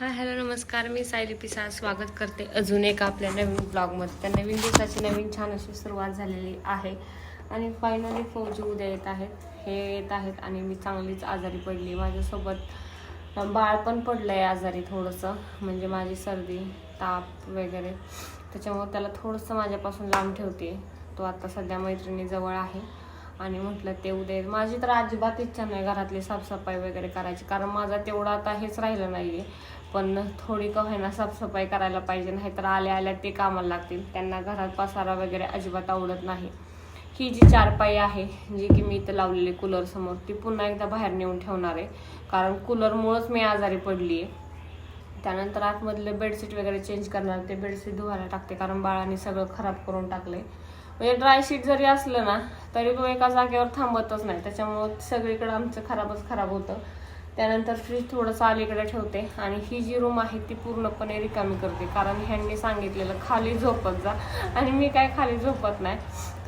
Hi hello नमस्कार. मी सायली पिसा स्वागत करते अजून एका आपल्या नवीन ब्लॉगमध्ये. तर नवीन दिवसाची नवीन छान अशी सुरुवात झालेली आहे. आणि फायनली फौजी उद्या येत आहेत हे येत आहेत आणि मी चांगलीच आजारी पडली. माझ्यासोबत बाळ पण पडलं आहे आजारी थोडंसं. म्हणजे माझी सर्दी ताप वगैरे. त्याच्यामुळे त्याला थोडंसं माझ्यापासून लांब ठेवते. तो आता सध्या मैत्रिणीजवळ आहे. आणि म्हटलं ते उद्या माझी तर अजिबात इच्छा नाही घरातली साफसफाई वगैरे करायची कारण माझा तेवढा आता हेच राहिलं नाहीये. पण थोडी का होईना साफसफाई करायला पाहिजे नाही तर आल्या आल्या ते कामाला लागतील. त्यांना घरात पसारा वगैरे अजिबात आवडत नाही. ही जी चारपाई आहे जी की मी इथं लावलेली कूलरसमोर ती पुन्हा एकदा बाहेर नेऊन ठेवणार आहे. कारण कूलरमुळंच मी आजारी पडली आहे त्यानंतर आतमधले बेडशीट वगैरे चेंज करणार ते बेडशीट धुवायला टाकते कारण बाळाने सगळं खराब करून टाकले म्हणजे ड्रायशीट जरी असलं ना तरी तो एका जागेवर थांबतच नाही. त्याच्यामुळं सगळीकडे आमचं खराबच खराब होतं. त्यानंतर फ्रीज थोडंसं अलीकडे ठेवते आणि ही जी रूम आहे ती पूर्णपणे रिकामी करते. कारण ह्यांनी सांगितलेलं खाली झोपत जा. आणि मी काय खाली झोपत नाही.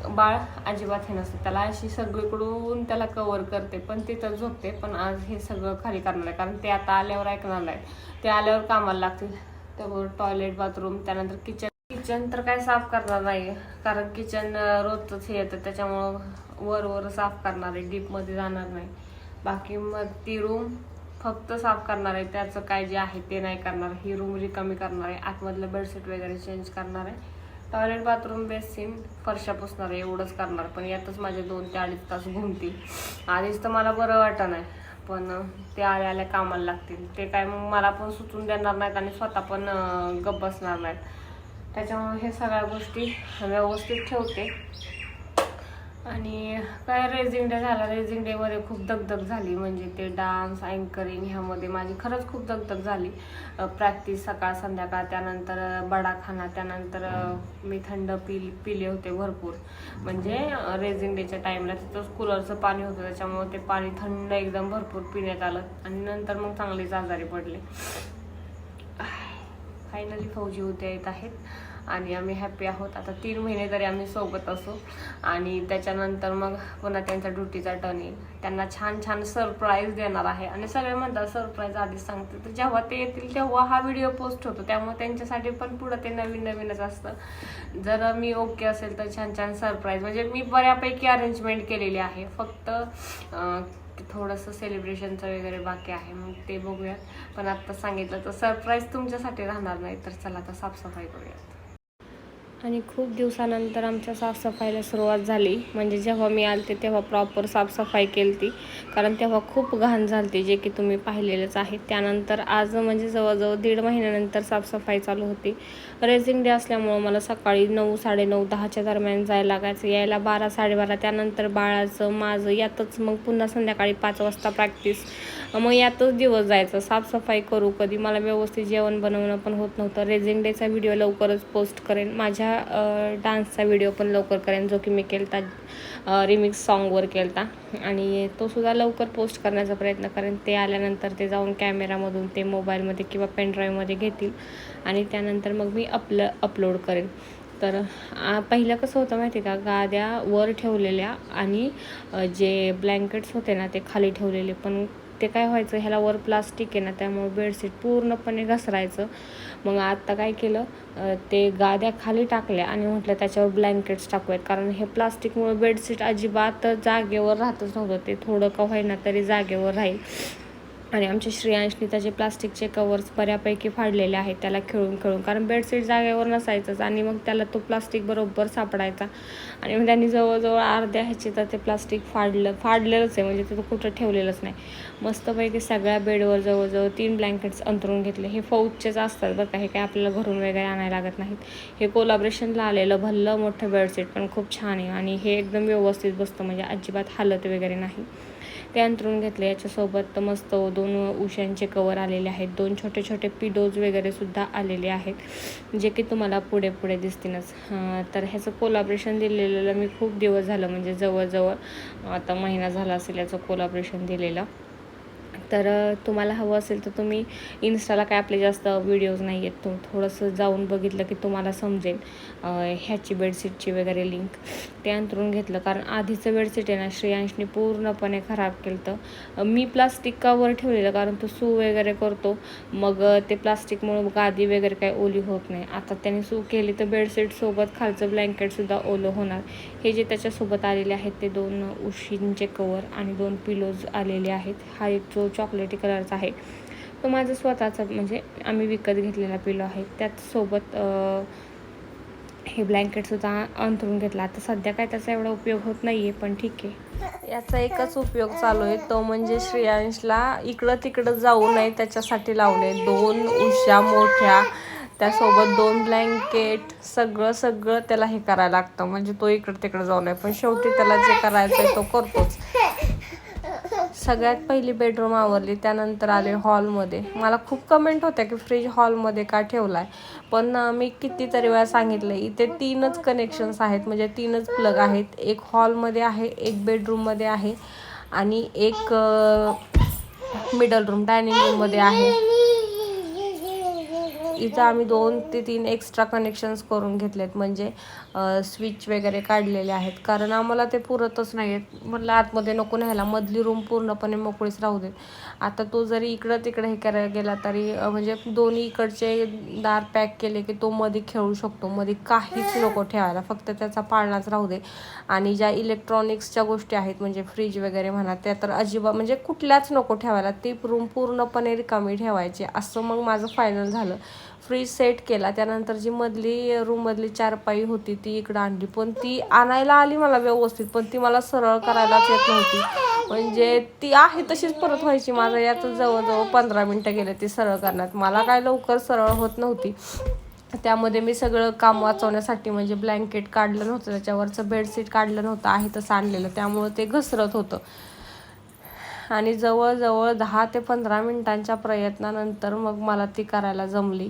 बाळ अजिबात हे नसते. त्याला अशी सगळीकडून त्याला कवर करते पण तिथं झोपते. पण आज हे सगळं खाली करणार आहे. कारण ते आता आल्यावर ऐकणार नाही. ते आल्यावर कामाला लागतील. त्यावर टॉयलेट बाथरूम त्यानंतर किचन किचन तर काय साफ करणार नाही. कारण किचन रोजच हे येतं. त्याच्यामुळं वर वर साफ करणार आहे. डीपमध्ये जाणार नाही. बाकी मग ती रूम फक्त साफ करणार आहे. त्याचं काय जे आहे ते नाही करणार. ही रूम रिकामी करणार आहे. आतमधलं बेडशीट वगैरे चेंज करणार आहे. टॉयलेट बाथरूम बेसिन फरशा पुसणार आहे. एवढंच करणार. पण यातच माझे दोन ते अडीच तास घुमतील. आधीच तर मला बरं वाटत नाही पण ते आल्या आल्या कामाला लागतील. ते काय मग मला पण सुचून देणार नाहीत आणि स्वतः पण गप्प बसणार नाहीत. त्याच्यामुळे हे सगळ्या गोष्टी व्यवस्थित ठेवते. आणि काय रेझिंग डे झाला रेझिंग डेमध्ये खूप दगदग झाली. म्हणजे ते डान्स अँकरिंग ह्यामध्ये माझी खरंच खूप दगदग झाली. प्रॅक्टिस सकाळ संध्याकाळ त्यानंतर बडाखाना त्यानंतर मी थंड पिल पिले होते भरपूर. म्हणजे रेझिंग डेच्या टाईमला तिथंच कूलरचं पाणी होतं. त्याच्यामुळे ते पाणी थंड एकदम भरपूर पिण्यात आलं. आणि नंतर मग चांगलेच आजारी पडले. फायनली फौजी उद्या येत आहेत. आणि आम्ही हॅप्पी आहोत. आता तीन महिने तरी आम्ही सोबत असू आणि त्याच्यानंतर मग पुन्हा त्यांचा ड्युटीचा टर्न येईल. त्यांना छान छान सरप्राईज देणार आहे. आणि सगळे म्हणतात सरप्राईज आधीच सांगते. तर जेव्हा ते येतील तेव्हा हा व्हिडिओ पोस्ट होतो. त्यामुळे त्यांच्यासाठी पण पुढं ते नवीन नवीनच असतं. जर मी ओके असेल तर छान छान सरप्राईज म्हणजे मी बऱ्यापैकी अरेंजमेंट केलेली आहे. फक्त थोडंसं सेलिब्रेशनचं वगैरे बाकी आहे. मग ते बघूयात. पण आत्ता सांगितलं तर सरप्राईज तुमच्यासाठी राहणार नाही. तर चला आता साफसफाई करूयात. आणि खूप दिवसानंतर आमच्या साफसफाईला सुरुवात झाली. म्हणजे जेव्हा मी आलते तेव्हा प्रॉपर साफसफाई केली ती कारण तेव्हा खूप घाण झालती जे की तुम्ही पाहिलेलंच आहे. त्यानंतर आज म्हणजे जवळजवळ दीड महिन्यानंतर साफसफाई चालू होती. रेझिंग डे असल्यामुळं मला सकाळी नऊ साडेनऊ दहाच्या दरम्यान जायला लागायचं. यायला बारा साडेबारा त्यानंतर बाळाचं माझं यातच मग पुन्हा संध्याकाळी पाच वाजता प्रॅक्टिस मग यातच दिवस जायचं. साफसफाई करू कधी. मला व्यवस्थित जेवण बनवणं पण होत नव्हतं. रेझिंग डेचा व्हिडिओ लवकरच पोस्ट करेन. माझ्या डान्सचा व्हिडिओ पण लवकर करेन जो की मी केला रिमिक्स सॉन्गवर होता आणि तो सुद्धा लवकर पोस्ट करण्याचा प्रयत्न करेन. ते आल्यानंतर ते जाऊन कॅमेरामधून ते मोबाईलमध्ये किंवा पेनड्राईव्हमध्ये घेतील. आणि त्यानंतर मग मी अपल अपलोड करेन. तर पहिलं कसं होतं माहिती आहे का? गाद्या वर ठेवलेल्या आणि जे ब्लँकेट्स होते ना ते खाली ठेवलेले. पण ते काय व्हायचं? ह्याला वर प्लास्टिक आहे ना त्यामुळे बेडशीट पूर्णपणे घसरायचं. मग आत्ता काय केलं ते गाद्या खाली टाकल्या आणि म्हटलं त्याच्यावर ब्लँकेट्स टाकूयात. कारण हे प्लास्टिकमुळे बेडशीट अजिबात जागेवर राहतच नव्हतं. ते थोडं का होईना तरी जागेवर राहील. आणि आमच्या श्रेयांशनी त्याचे प्लास्टिकचे कवर्स बऱ्यापैकी फाडलेले आहेत त्याला खेळून खेळून. कारण बेडशीट जागेवर नसायचंच आणि मग त्याला तो प्लास्टिक बरोबर सापडायचा. आणि मग त्यांनी जवळजवळ अर्ध्या ह्याचे तर ते प्लास्टिक फाडलं फाडलेलंच आहे. म्हणजे ते कुठं ठेवलेलंच नाही. मस्तपैकी सगळ्या बेडवर जवळजवळ तीन ब्लँकेट्स अंतरून घेतले. हे फौजचेच असतात बरं का. हे काय आपल्याला घरून वगैरे आणायला लागत नाहीत. हे कोलाब्रेशनला आलेलं भल्लं मोठं बेडशीट पण खूप छान आहे. आणि हे एकदम व्यवस्थित बसतं. म्हणजे अजिबात हालत वगैरे नाही. ते अंतरून घेतले. याच्यासोबत मस्त दोन उशांचे कवर आलेले आहेत. दोन छोटे छोटे पिडोज वगैरे सुद्धा आलेले आहेत जे की तुम्हाला पुढे पुढे दिसतीलच. तर ह्याचं कोलाब्रेशन दिलेलं मी खूप दिवस झालं. म्हणजे जवळजवळ आता महिना झाला असेल याचं कोलाब्रेशन दिलेलं. तर तुम्हाला हवं असेल तर तुम्ही इन्स्टाला काय आपले जास्त व्हिडिओज नाही आहेत. तो थोडंसं जाऊन बघितलं की तुम्हाला समजेल ह्याची बेडशीटची वगैरे लिंक ते अंतरून घेतलं. कारण आधीचं बेडशीट आहे ना श्रेयांशने पूर्णपणे खराब केलं तर मी प्लास्टिक कवर ठेवलेलं कारण तो सू वगैरे करतो. मग ते प्लास्टिकमुळं गादी वगैरे काही ओली होत नाही. आता त्याने सू केली तर बेडशीटसोबत खालचं ब्लँकेटसुद्धा ओलं होणार. हे जे त्याच्यासोबत आलेले आहेत ते दोन उशींचे कवर आणि दोन पिलोज आलेले आहेत. हा एक जो चॉकलेटी कलरचा आहे. तो माझा स्वतःचा म्हणजे आम्ही विकत घेतलेला पिलो आहे. त्याचसोबत हे ब्लँकेटसुद्धा अंथरून घेतला. आता सध्या काय त्याचा एवढा उपयोग होत नाही आहे पण ठीक आहे. याचा एकच उपयोग चालू आहे. तो म्हणजे श्रेयांशला इकडं तिकडं जाऊ नये त्याच्यासाठी लावले. दोन उशा मोठ्या त्यासोबत दोन ब्लँकेट सगळं सगळं त्याला हे करायला लागतं. म्हणजे तो इकडं तिकडं जाऊ नये. पण शेवटी त्याला जे करायचं आहे तो करतोच. सगळ्यात पहिली बेडरूम आवरली त्यानंतर आले हॉलमध्ये मला खूप कमेंट होत्या की फ्रीज हॉलमध्ये का ठेवलाय? पण मी कितीतरी वेळा सांगितलं इथे तीनच कनेक्शन्स आहेत. म्हणजे तीनच प्लग आहेत. एक हॉलमध्ये आहे एक बेडरूममध्ये आहे आणि एक मिडल रूम डायनिंग रूममध्ये आहे. इथं आम्ही दोन ते तीन एक्स्ट्रा कनेक्शन्स करून घेतलेत. म्हणजे स्विच वगैरे काढलेले आहेत. कारण आम्हाला ते पुरतच नाही आहेत म्हटलं आतमध्ये नको न्यायला. मधली रूम पूर्णपणे मोकळीच राहू देत. आता तो जरी इकडं तिकडं हे करायला गेला तरी म्हणजे दोन्ही इकडचे दार पॅक केले की तो मध्ये खेळू शकतो. मध्ये काहीच नको ठेवायला. फक्त त्याचा पाळणाच राहू दे. आणि ज्या इलेक्ट्रॉनिक्सच्या गोष्टी आहेत म्हणजे फ्रीज वगैरे म्हणा त्या तर अजिबात म्हणजे कुठल्याच नको ठेवायला. ती रूम पूर्णपणे रिकामी ठेवायची. असं मग माझं फायनल झालं. फ्रीज सेट केला. त्यानंतर जी मधली रूममधली चारपाई होती ती इकडं आणली. पण ती आणायला आली मला व्यवस्थित पण ती मला सरळ करायलाच येत नव्हती. म्हणजे ती आहे तशीच परत व्हायची. माझं यात जवळजवळ पंधरा मिनटं गेले ती सरळ करण्यात. मला काय लवकर सरळ होत नव्हती. त्यामध्ये मी सगळं काम वाचवण्यासाठी म्हणजे ब्लँकेट काढलं नव्हतं. त्याच्यावरचं बेडशीट काढलं नव्हतं. आहे तसं आणलेलं. त्यामुळं ते घसरत होतं. आणि जवळजवळ दहा ते पंधरा मिनटांच्या प्रयत्नानंतर मग मला ती करायला जमली.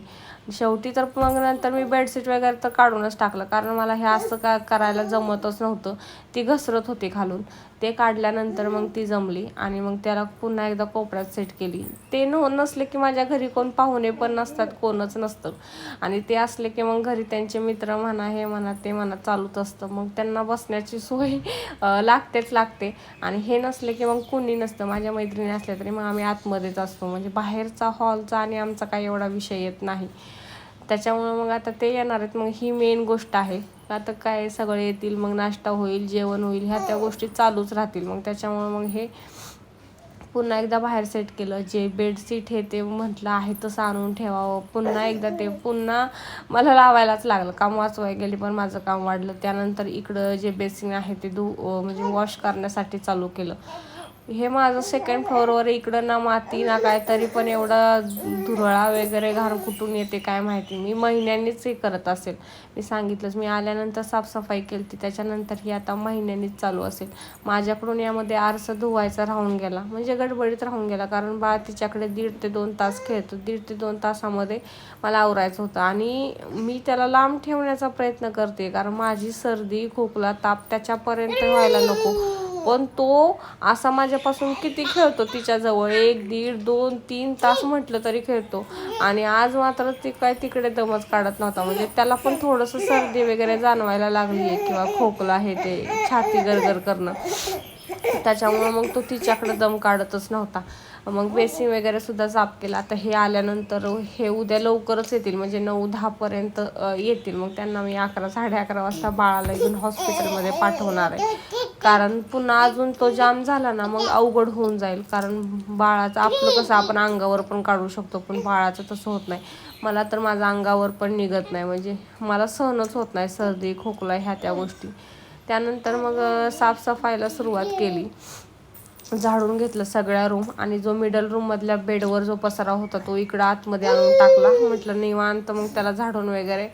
शेवटी तर मग नंतर मी बेडशीट वगैरे तर काढूनच टाकलं. कारण मला हे असं का करायला जमतच नव्हतं. ती घसरत होती खालून. ते काढल्यानंतर मग ती जमली आणि मग त्याला पुन्हा एकदा कोपऱ्यात सेट केली. ते न नसले की माझ्या घरी कोण पाहुणे पण नसतात कोणच नसतं. आणि ते असले की मग घरी त्यांचे मित्र म्हणा हे म्हणा ते म्हणा चालूच असतं. मग त्यांना बसण्याची सोय लागतेच लागते. आणि हे नसले की मग कोणी नसतं. माझ्या मैत्रिणी असल्या तरी मग आम्ही आतमध्येच असतो. म्हणजे बाहेरचा हॉलचा आणि आमचा काही एवढा विषय येत नाही. त्याच्यामुळं मग आता ते येणार आहेत. मग ही मेन गोष्ट आहे. आता काय सगळे येतील मग नाश्ता होईल जेवण होईल ह्या त्या गोष्टी चालूच राहतील. मग त्याच्यामुळं मग हे पुन्हा एकदा बाहेर सेट केलं. जे बेडशीट हे ते म्हटलं आहे तसं आणून ठेवावं. पुन्हा एकदा ते पुन्हा मला लावायलाच लागलं. काम वाचवाय गेले पण माझं काम वाढलं. त्यानंतर इकडं जे बेसिन आहे ते धु म्हणजे वॉश करण्यासाठी चालू केलं. हे माझं सेकंड फ्लोअरवर इकडं ना माती ना काय तरी पण एवढा धुरळा वगैरे घाण कुठून येते काय माहिती. मी महिन्यांनीच हे करत असेल. मी सांगितलंच मी आल्यानंतर साफसफाई केली ती त्याच्यानंतर ही आता महिन्यांनीच चालू असेल. माझ्याकडून यामध्ये आरसा धुवायचा राहून गेला. म्हणजे गडबडीत राहून गेला कारण बाळ तिच्याकडे दीड ते दोन तास खेळतो. दीड ते दोन तासामध्ये मला आवरायचं होतं. आणि मी त्याला लांब ठेवण्याचा प्रयत्न करते कारण माझी सर्दी खोकला ताप त्याच्यापर्यंत व्हायला नको. पण तो असा माझ्यापासून किती खेळतो तिच्याजवळ? एक दीड दोन तीन तास म्हटलं तरी खेळतो. आणि आज मात्र ती काय तिकडे दमच काढत नव्हता. म्हणजे त्याला पण थोडंसं सर्दी वगैरे जाणवायला लागली आहे किंवा खोकला हे ते छाती गरगर करणं. त्याच्यामुळं मग तो तिच्याकडे दम काढतच नव्हता. मग बेसिंग वगैरे सुद्धा साफ केला. आता हे आल्यानंतर हे उद्या लवकरच येतील. म्हणजे नऊ दहापर्यंत येतील. मग त्यांना मी अकरा साडे अकरा वाजता बाळाला घेऊन हॉस्पिटलमध्ये पाठवणार आहे. कारण पुन्हा अजून तो जाम झाला ना मग अवघड होऊन जाईल. कारण बाळाचं आपलं कसं आपण अंगावर पण काढू शकतो पण बाळाचं तसं होत नाही. मला तर माझं अंगावर पण निघत नाही. म्हणजे मला सहनच होत नाही सर्दी खोकला ह्या त्या गोष्टी. त्यानंतर मग साफसफाईला सुरुवात केली. झाडून घेतलं सगळ्या रूम आणि जो मिडल रूम मधल्या बेडवर जो पसारा होता तो इकडं आतमध्ये आणून टाकला. म्हटलं निवांत मग त्याला झाडून वगैरे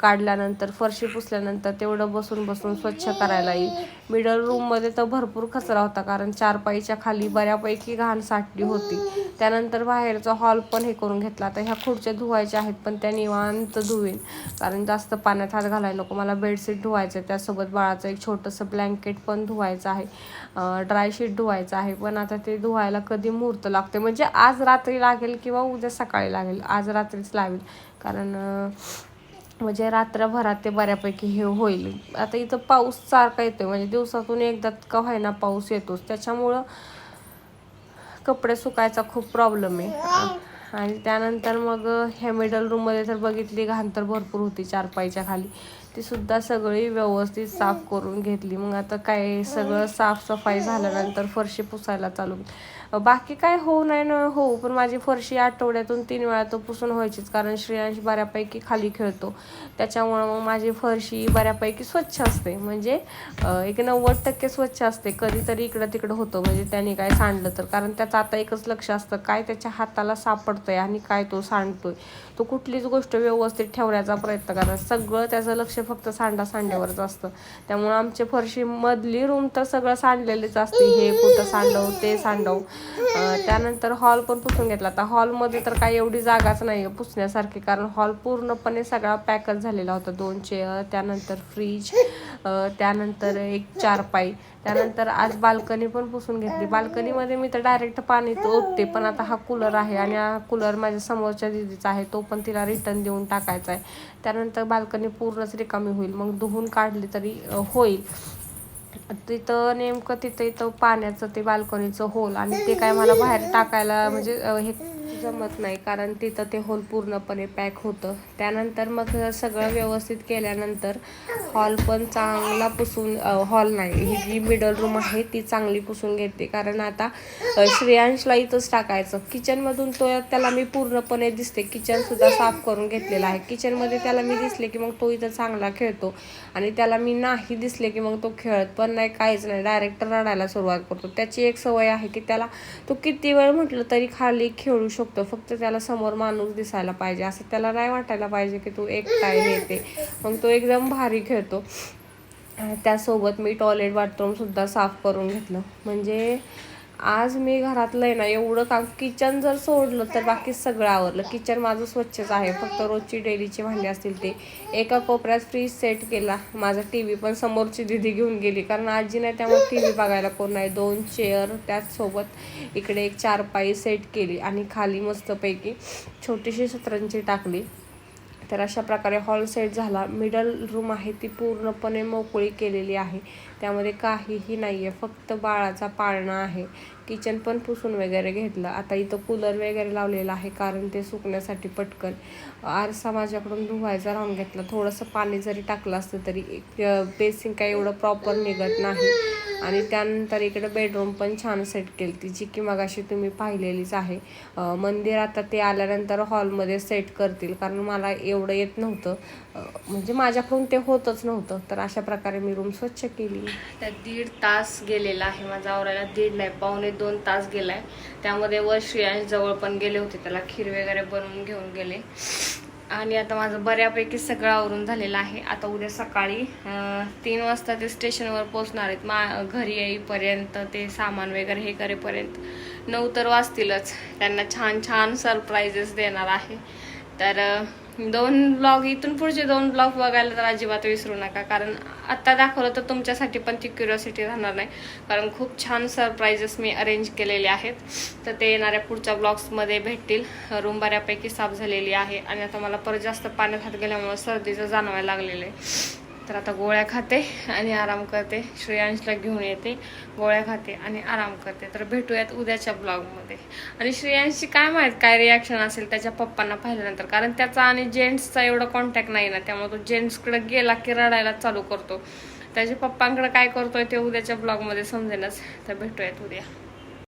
काढल्यानंतर फरशी पुसल्यानंतर तेवढं बसून बसून स्वच्छ करायला येईल. मिडल रूममध्ये तर भरपूर कचरा होता कारण चारपाईच्या खाली बऱ्यापैकी घाण साठली होती. त्यानंतर बाहेरचा हॉल पण हे करून घेतला. आता ह्या खुर्च्या धुवायच्या आहेत पण त्या निवांत धुवीन. कारण जास्त पाण्यात हात घालायला नको. मला बेडशीट धुवायचं आहे. त्यासोबत बाळाचं एक छोटंसं ब्लँकेट पण धुवायचं आहे. ड्रायशीट धुवायचं आहे. पण आता ते धुवायला कधी मुहूर्त लागते म्हणजे आज रात्री लागेल किंवा उद्या सकाळी लागेल. आज रात्रीच लागेल. कारण म्हणजे रात्रभरात ते बऱ्यापैकी हे होईल. आता इथं पाऊस सारखा येतोय. म्हणजे दिवसातून एकदा का व्हायना पाऊस येतोच. त्याच्यामुळं कपडे सुकायचा खूप प्रॉब्लेम आहे. आणि त्यानंतर मग ह्या मिडल रूममध्ये तर बघितली घाण तर भरपूर होती चारपाईच्या खाली. ती सुद्धा सगळी व्यवस्थित साफ करून घेतली. मग आता काय सगळं साफसफाई झाल्यानंतर फरशी पुसायला चालू बाकी काय होऊ नाही ना हो पण माझी फरशी आठवड्यातून तीन वेळा तो पुसून व्हायचीच कारण श्रेयांश बऱ्यापैकी खाली खेळतो. त्याच्यामुळं मग माझी फरशी बऱ्यापैकी स्वच्छ असते. म्हणजे एक नव्वद टक्के स्वच्छ असते. कधीतरी इकडं तिकडं होतं. म्हणजे त्याने काय सांडलं तर. कारण त्याचं आता एकच लक्ष असतं. काय त्याच्या हाताला सापडतंय आणि काय तो सांडतोय. तो कुठलीच गोष्ट व्यवस्थित ठेवण्याचा प्रयत्न करणार सगळं त्याचं लक्ष फक्त सांडा सांड्यावरच असतं. त्यामुळे आमच्या फरशी मधली रूम तर सगळं सांडलेलीच असते. हे कुठं सांडव ते सांडव. त्यानंतर हॉल पण पुसून घेतला. आता हॉलमध्ये तर काही एवढी जागाच नाही आहे पुसण्यासारखी कारण हॉल पूर्णपणे सगळा पॅकच झालेला होता. दोन चेअर त्यानंतर फ्रीज त्यानंतर एक चारपाई त्यानंतर आज बाल्कनी पण पुसून घेतली. बाल्कनीमध्ये मी तर डायरेक्ट पाणी ओतते पण आता हा कूलर आहे आणि हा कूलर माझ्या समोरच्या दिदीचा आहे तो पण तिला रिटर्न देऊन टाकायचा आहे. त्यानंतर बाल्कनी पूर्णच रिकामी होईल मग धुवून काढली तरी होईल. तिथं नेमकं तिथं इथं पाण्याचं ते बाल्कनीचं होल आणि ते काय मला बाहेर टाकायला म्हणजे हे जमत नाही कारण तिथं ते होल पूर्णपणे पॅक होतं. त्यानंतर मग सगळं व्यवस्थित केल्यानंतर हॉल पण चांगला पुसून हॉल नाही ही जी मिडल रूम आहे ती चांगली पुसून घेते. कारण आता श्रेयांशला इथंच टाकायचं. किचनमधून तो त्याला मी पूर्णपणे दिसते. किचनसुद्धा साफ करून घेतलेला आहे. किचनमध्ये त्याला मी दिसले की मग तो इथं चांगला खेळतो. आणि त्याला मी नाही दिसले की मग तो खेळत पण नाही काहीच नाही. डायरेक्ट रडायला सुरुवात करतो. त्याची एक सवय आहे की त्याला तो किती वेळ म्हटलं तरी खाली खेळू शकतो. फक्त त्याला समोर माणूस दिसायला पाहिजे. असं त्याला नाही वाटायला पाहिजे की तू एकटा येते मग तो एकदम भारी खेळतो. त्यासोबत मी टॉयलेट बाथरूम सुद्धा साफ करून घेतलं. म्हणजे आज मी घरातलं आहे ना एवढं काम किचन जर सोडलं तर बाकी सगळं आवरलं. किचन माझं स्वच्छच आहे. फक्त रोजची डेलीची भांडी असतील ते. एका कोपऱ्यात फ्रीज सेट केला. माझा टी व्ही पण समोरची दिदी घेऊन गेली. कारण आजी नाही त्यामुळे टी व्ही बघायला कोण नाही. दोन चेअर त्याचसोबत इकडे एक चारपाई सेट केली आणि खाली मस्तपैकी छोटीशी सतरंजी टाकली. तर अशा प्रकारे हॉल सेट झाला. मिडल रूम आहे ती पूर्णपणे मोकळी केलेली आहे. त्यामध्ये काहीही नाही आहे फक्त बाळाचा पाळणा आहे. किचन पण पुसून वगैरे घेतलं. आता इथं कूलर वगैरे लावलेलं आहे कारण ते सुकण्यासाठी पटकन. आरसा माझ्याकडून धुवायचा राहून घेतला. थोडंसं पाणी जरी टाकलं असतं तरी बेसिंग काही एवढं प्रॉपर निघत नाही. आणि त्यानंतर इकडे बेडरूम पण छान सेट केली ती जी की मगाशी तुम्ही पाहिलेलीच आहे. मंदिर आता ते आल्यानंतर हॉलमध्ये सेट करतील. कारण मला एवढं येत नव्हतं. म्हणजे माझ्याकडून ते होतच नव्हतं. तर अशा प्रकारे मी रूम स्वच्छ केली. त्या दीड तास गेलेला आहे. माझा आवरायला दीड नाही पावणे दोन तास गेला आहे त्यामध्ये वर श्रेयांश जवळ पण गेले होते. त्याला खीर वगैरे बनवून घेऊन गेले. आणि आता माझं बऱ्यापैकी सगळं आवरून झालेलं आहे. आता उद्या सकाळी तीन वाजता ते स्टेशनवर पोहोचणार आहेत. मा घरी येईपर्यंत ते सामान वगैरे हे करेपर्यंत नऊ तर वाजतीलच. त्यांना छान छान सरप्राईजेस देणार आहे. तर दोन ब्लॉग इथून पुढचे दोन ब्लॉग बघायला तर अजिबात विसरू नका. कारण आत्ता दाखवलं तर तुमच्यासाठी पण ती क्युरिओसिटी राहणार नाही. कारण खूप छान सरप्राईजेस मी अरेंज केलेले आहेत. तर ते येणाऱ्या पुढच्या ब्लॉग्समध्ये भेटतील. रूम बऱ्यापैकी साफ झालेली आहे. आणि आता मला परत जास्त पाण्यात हात गेल्यामुळं सर्दीचं जाणवायला लागलेलं आहे. तर आता गोळ्या खाते आणि आराम करते. श्रेयांशला घेऊन येते गोळ्या खाते आणि आराम करते. तर भेटूयात उद्याच्या ब्लॉगमध्ये. आणि श्रेयांशी काय माहीत काय रिॲक्शन असेल त्याच्या पप्पांना पाहिल्यानंतर. कारण त्याचा आणि जेंट्सचा एवढा कॉन्टॅक्ट नाही ना त्यामुळे तो जेंट्सकडे गेला की रडायला चालू करतो. त्याच्या पप्पांकडे काय करतोय ते उद्याच्या ब्लॉगमध्ये समजेलच तर भेटूयात उद्या.